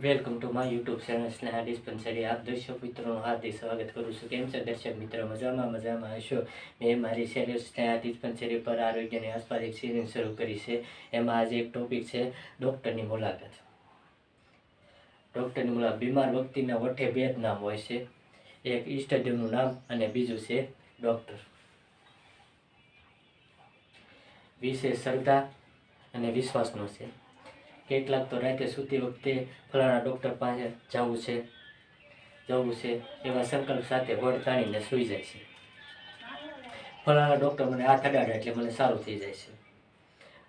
Welcome to my YouTube channel Sneha dispensary આપ દર્શક મિત્રોનું હાર્દિક સ્વાગત કરું છું. કેમ છે દર્શક મિત્રો? મજામાં મજામાં હશો? મેં મારી ચેનલ સ્નેહા ડિસ્પેન્સરી પર આરોગ્યની આસપાસ એક સિરીઝ શરૂ કરી છે. એમાં આજે એક ટોપિક છે ડૉક્ટરની મુલાકાત. ડૉક્ટરની મુલાકાત, બીમાર વ્યક્તિના વઠે બે જ નામ હોય છે. એક ઈષ્ટદેવનું નામ અને બીજું છે ડૉક્ટર વિશે શ્રદ્ધા અને વિશ્વાસનો છે. કેટલાક તો રાતે સૂતી વખતે ફલાણા ડૉક્ટર પાસે જવું છે જવું છે, એવા સંકલ્પ સાથે વડ તાણીને સૂઈ જાય છે. ફલાણા ડૉક્ટર મને હાથ અડાડે એટલે મને સારું થઈ જાય છે.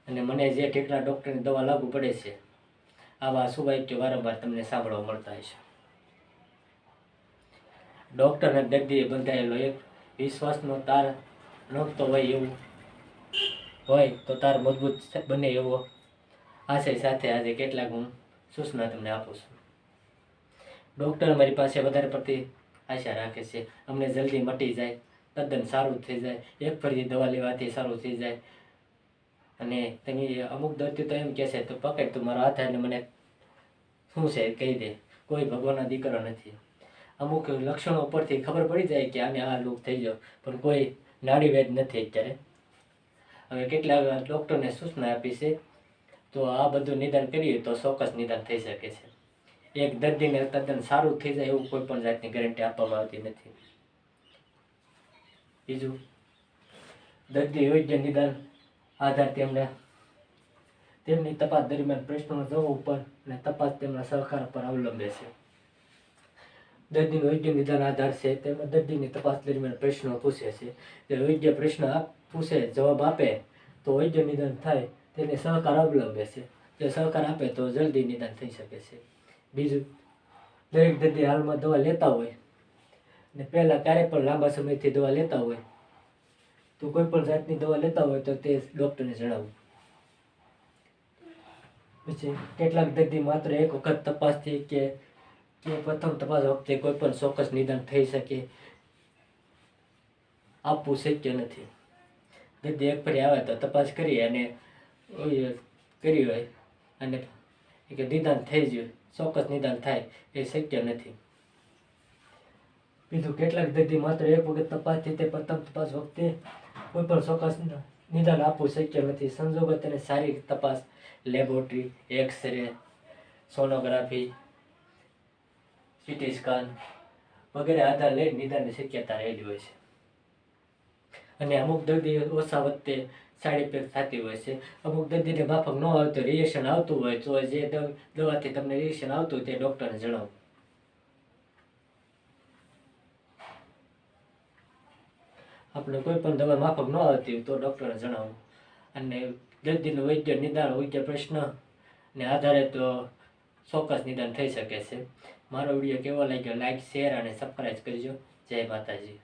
અને મને જે કેટલા ડૉક્ટરની દવા લાગુ પડે છે, આવા સુવાક્યો વારંવાર તમને સાંભળવા મળતા હશે ડૉક્ટર અને દર્દીએ બંધાયેલો એક વિશ્વાસનો તાર નહોતો હોય એવું, હોય તો તાર મજબૂત બને એવો આશય સાથે આજે કેટલાક હું સૂચના તમને આપું છું. ડૉક્ટર અમારી પાસે વધારે પડતી આશા રાખે છે. અમને જલ્દી મટી જાય, તદ્દન સારું થઈ જાય. એક ફરી દવા લેવાથી સારું થઈ જાય. અને તમે અમુક દર્દી તો એમ કહેશે તો પકડ, તું મારો હાથ અને મને શું છે કહી દે. કોઈ ભગવાનના દીકરો નથી. અમુક લક્ષણો ઉપરથી ખબર પડી જાય કે આને આ લોક થઈ ગયો, પણ કોઈ નાડી વેદ નથી અત્યારે. હવે કેટલાક ડૉક્ટરને સૂચના આપી છે તો આ બધું નિદાન કરીએ તો ચોક્કસ નિદાન થઈ શકે છે. એક દર્દીને તદ્દન સારું થઈ જાય એવું કોઈ પણ જાતની ગેરંટી આપવામાં આવતી નથી. બીજું, દર્દી યોગ્ય નિદાન આધાર તેમને, તેમની તપાસ દરમિયાન પ્રશ્નો જવાબ ઉપર અને તપાસ તેમના સહકાર પર અવલંબે છે. દર્દીનું યોગ્ય નિદાન આધાર છે, તેમજ દર્દીની તપાસ દરમિયાન પ્રશ્નો પૂછે છે. યોગ્ય પ્રશ્ન પૂછે, જવાબ આપે, તો યોગ્ય નિદાન થાય તેને સહકાર અવલંબે છે. જો સહકાર આપે તો જલ્દી નિદાન થઈ શકે છે. બીજું, દરેક દર્દી હાલમાં દવા લેતા હોય ને પહેલાં ક્યારેય પણ લાંબા સમયથી દવા લેતા હોય, તો કોઈ પણ જાતની દવા લેતા હોય તો તે ડૉક્ટરને જણાવવું પછી કેટલાક દર્દી માત્ર એક વખત તપાસથી કે કે પ્રથમ તપાસ વખતે કોઈ પણ ચોક્કસ નિદાન થઈ શકે, આપવું શક્ય નથી. દર્દી એક ફરી આવે તો તપાસ કરી અને ઓય કરી હોય. અને કે નિદાન થઈ ગયું. ચોક્કસ નિદાન થાય. એ શક્ય નથી. બીજું કેટલાક દર્દી માત્ર એક વખત તપાસથી તે પ્રથમ તપાસ વખતે કોઈ પણ ચોક્કસ નિદાન આપવું શક્ય નથી. સંજોગો તેને સારી તપાસ, laboratory, x-ray, sonography, CT scan વગેરે આધાર લઈ નિદાનની શક્યતા રહેલી હોય છે. અને અમુક દર્દી ઓછા વખતે સાઈડ ઇફેક્ટ થતી હોય છે. અમુક દર્દીને માફક ન આવતું રિએક્શન આવતું હોય તો જે દવાથી તમને રિએક્શન આવતું હોય તે ડૉક્ટરને જણાવો. આપણે કોઈ પણ દવા માફક ન આવતી હોય તો ડૉક્ટરને જણાવો. અને દર્દીનું વૈદ્ય નિદાન, વૈદ્ય પ્રશ્ન ને આધારે તો ચોક્કસ નિદાન થઈ શકે છે. મારો વીડિયો કેવો લાગ્યો? લાઈક શેર અને સબસ્ક્રાઈબ કરજો. જય માતાજી.